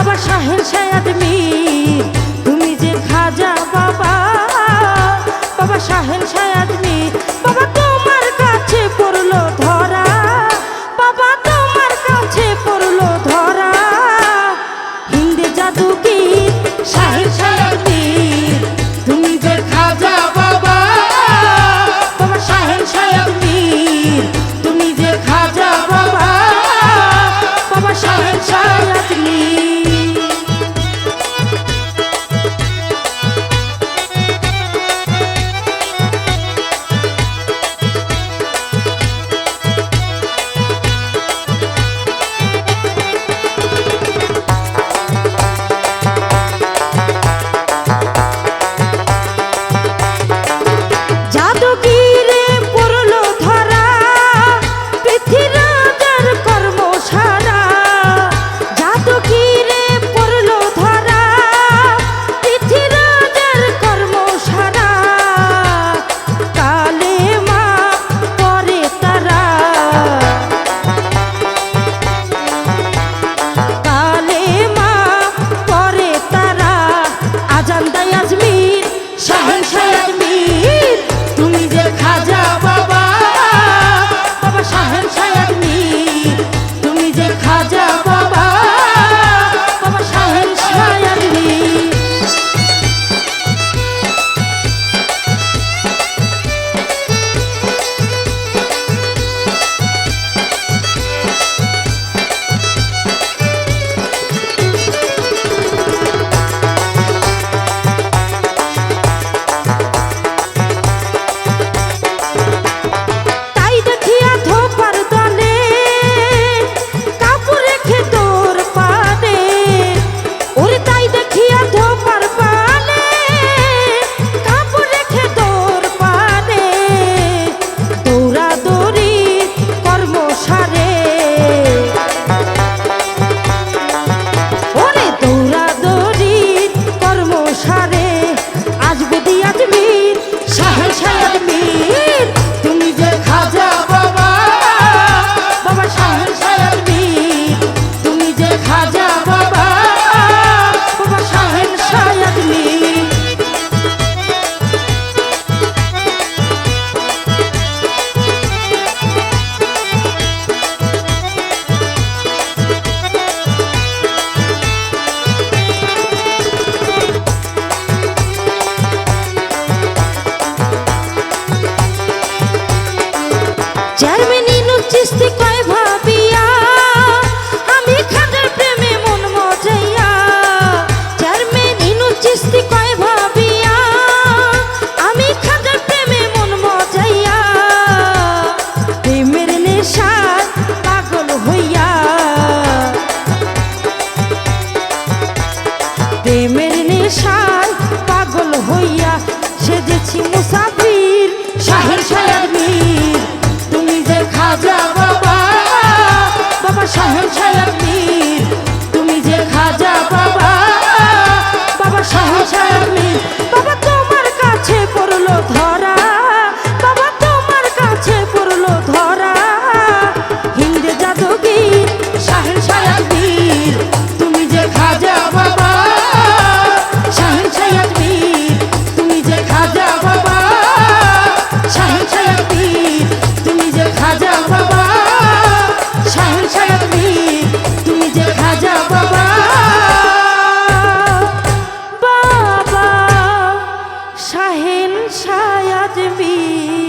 বাবা শাহের শায়াদ মিয়া বারান্দায় আজমির শাহন শাহ আমি খাগার পাগল হইয়া। প্রেমের নেশায় পাগল হইয়া সেজেছি মুসাফির, শাহের শাহের মীর। খাজা বাবা বাবা শাহের রাহেন সায়াজ বীর